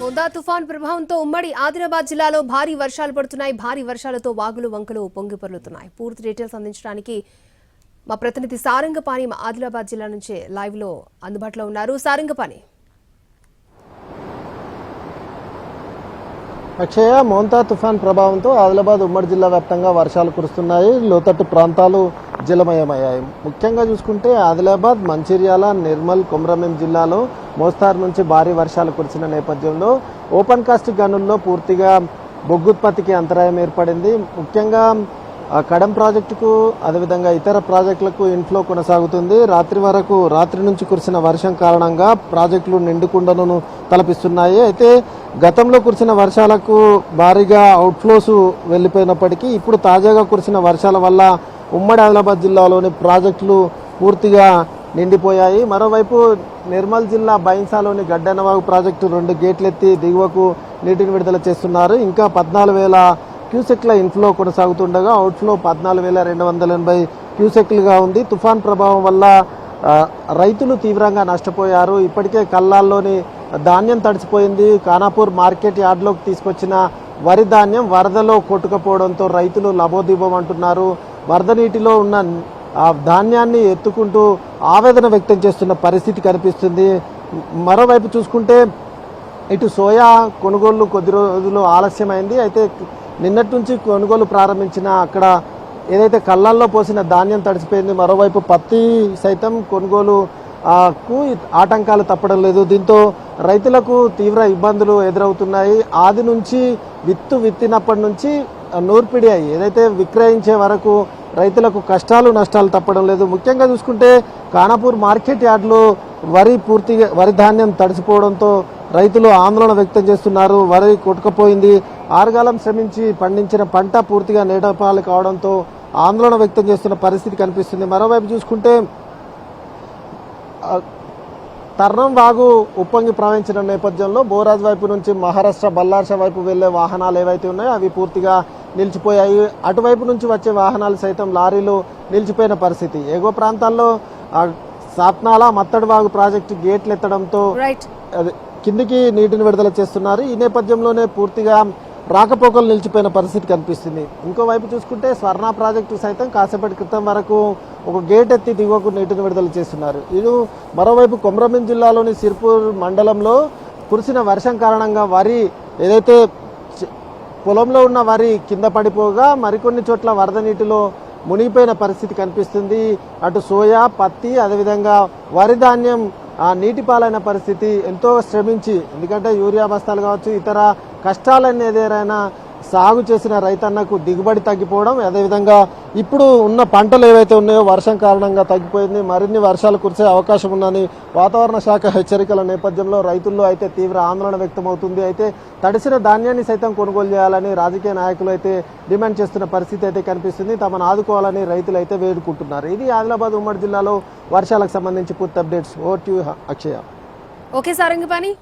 మోందా తుఫాన్ ప్రభావంతో ఉమ్మడి ఆదిలాబాద్ జిల్లాలో భారీ వర్షాలు పడుతున్నాయి. భారీ వర్షాలతో వాగులు వంకలు పొంగిపొర్లుతున్నాయి పూర్తి డీటెయిల్స్ అందించడానికి మా ప్రతినిధి సారంగపాణి మా ఆదిలాబాద్ జిల్లా నుంచే లైవ్లో అందుబాటులో ఉన్నారు. సారంగపాణి. అక్షయ మోంతా తుఫాన్ ప్రభావంతో ఆదిలాబాద్ ఉమ్మడి జిల్లా వ్యాప్తంగా వర్షాలు కురుస్తున్నాయి. లోతట్టు ప్రాంతాలు జలమయమయ్యాయి. ముఖ్యంగా చూసుకుంటే ఆదిలాబాద్ మంచిర్యాల నిర్మల్ కొమరంభీం జిల్లాలో మోస్తారు నుంచి భారీ వర్షాలు కురిసిన నేపథ్యంలో ఓపెన్ కాస్ట్ గనుల్లో పూర్తిగా బొగ్గుత్పత్తికి అంతరాయం ఏర్పడింది. ముఖ్యంగా ఆ కడం ప్రాజెక్టుకు అదేవిధంగా ఇతర ప్రాజెక్టులకు ఇన్ఫ్లో కొనసాగుతుంది. రాత్రి వరకు రాత్రి నుంచి కురిసిన వర్షం కారణంగా ప్రాజెక్టులు నిండుకుండను తలపిస్తున్నాయి. అయితే గతంలో కురిసిన వర్షాలకు భారీగా అవుట్ఫ్లోస్ వెళ్ళిపోయినప్పటికీ ఇప్పుడు తాజాగా కురిసిన వర్షాల వల్ల ఉమ్మడి ఆదిలాబాద్ జిల్లాలోని ప్రాజెక్టులు పూర్తిగా నిండిపోయాయి. మరోవైపు నిర్మల్ జిల్లా బైన్సాలోని గడ్డనవాగు ప్రాజెక్టు రెండు గేట్లెత్తి దిగువకు నీటిని విడుదల చేస్తున్నారు. ఇంకా పద్నాలుగు వేల క్యూసెక్ల ఇన్ఫ్లో కొనసాగుతుండగా అవుట్ఫ్లో పద్నాలుగు వేల రెండు వందల ఎనభై క్యూసెక్లుగా ఉంది. తుఫాన్ ప్రభావం వల్ల రైతులు తీవ్రంగా నష్టపోయారు. ఇప్పటికే కల్లాల్లోని ధాన్యం తడిసిపోయింది. ఖానాపూర్ మార్కెట్ యార్డ్లోకి తీసుకొచ్చిన వరి ధాన్యం వరదలో కొట్టుకుపోవడంతో రైతులు లబోదీపం అంటున్నారు వరద నీటిలో ఉన్న ఆ ధాన్యాన్ని ఎత్తుకుంటూ ఆవేదన వ్యక్తం చేస్తున్న పరిస్థితి కనిపిస్తుంది. మరోవైపు చూసుకుంటే ఇటు సోయా కొనుగోళ్ళు కొద్ది రోజులు ఆలస్యమైంది. అయితే నిన్నటి నుంచి కొనుగోలు ప్రారంభించిన అక్కడ ఏదైతే కళ్ళల్లో పోసిన ధాన్యం తడిసిపోయింది మరోవైపు పత్తి సైతం కొనుగోలు కు ఆటంకాలు తప్పడం లేదు. దీంతో రైతులకు తీవ్ర ఇబ్బందులు ఎదురవుతున్నాయి. ఆది నుంచి విత్తు విత్తినప్పటి నుంచి నూర్పిడి అయ్యి ఏదైతే విక్రయించే వరకు రైతులకు కష్టాలు నష్టాలు తప్పడం లేదు. ముఖ్యంగా చూసుకుంటే కానాపూర్ మార్కెట్ యార్డ్లో వరి పూర్తిగా వరి ధాన్యం తడిసిపోవడంతో రైతులు ఆందోళన వ్యక్తం చేస్తున్నారు. వరి కొట్టుకుపోయింది. ఆరుగాలం శ్రమించి పండించిన పంట పూర్తిగా నేటపాలు కావడంతో ఆందోళన వ్యక్తం చేస్తున్న పరిస్థితి కనిపిస్తుంది. మరోవైపు చూసుకుంటే తర్ణం వాగు ఉప్పొంగి ప్రవహించిన నేపథ్యంలో బోరాజ్ వైపు నుంచి మహారాష్ట్ర బల్లార్ష వైపు వెళ్ళే వాహనాలు ఏవైతే ఉన్నాయో అవి పూర్తిగా నిలిచిపోయాయి. అటువైపు నుంచి వచ్చే వాహనాలు సైతం లారీలు నిలిచిపోయిన పరిస్థితి. ఎగువ ప్రాంతాల్లో సాత్నాల మత్తడి వాగు ప్రాజెక్టు గేట్లు ఎత్తడంతో కిందికి నీటిని విడుదల చేస్తున్నారు. ఈ నేపథ్యంలోనే పూర్తిగా రాకపోకలు నిలిచిపోయిన పరిస్థితి కనిపిస్తుంది. ఇంకోవైపు చూసుకుంటే స్వర్ణ ప్రాజెక్టు సైతం కాసేపటి క్రితం వరకు ఒక గేట్ ఎత్తి దిగువకు నీటిని విడుదల చేస్తున్నారు. ఇది మరోవైపు కొమరంభీం జిల్లాలోని సిర్పూర్ మండలంలో కురిసిన వర్షం కారణంగా వరి ఏదైతే పొలంలో ఉన్న వరి కింద పడిపోగా మరికొన్ని చోట్ల వరద నీటిలో మునిగిపోయిన పరిస్థితి కనిపిస్తుంది. అటు సోయా పత్తి అదేవిధంగా వరి ధాన్యం ఆ నీటి పాలైన పరిస్థితి ఎంతో శ్రమించి ఎందుకంటే యూరియా బస్తాలు కావచ్చు ఇతర కష్టాలన్నీ ఏదైనా సాగు చేసిన రైతన్నకు దిగుబడి తగ్గిపోవడం అదేవిధంగా ఇప్పుడు ఉన్న పంటలు ఏవైతే ఉన్నాయో వర్షం కారణంగా తగ్గిపోయింది మరిన్ని వర్షాలు కురిసే అవకాశం ఉందని వాతావరణ శాఖ హెచ్చరికల నేపథ్యంలో రైతుల్లో అయితే తీవ్ర ఆందోళన వ్యక్తమవుతుంది. అయితే తడిసిన ధాన్యాన్ని సైతం కొనుగోలు చేయాలని రాజకీయ నాయకులు అయితే డిమాండ్ చేస్తున్న పరిస్థితి అయితే కనిపిస్తుంది. తమను ఆదుకోవాలని రైతులు అయితే వేడుకుంటున్నారు. ఇది ఆదిలాబాద్ ఉమ్మడి జిల్లాలో వర్షాలకు సంబంధించి పూర్తి updates. Over to Akshaya. Okay Sarangapani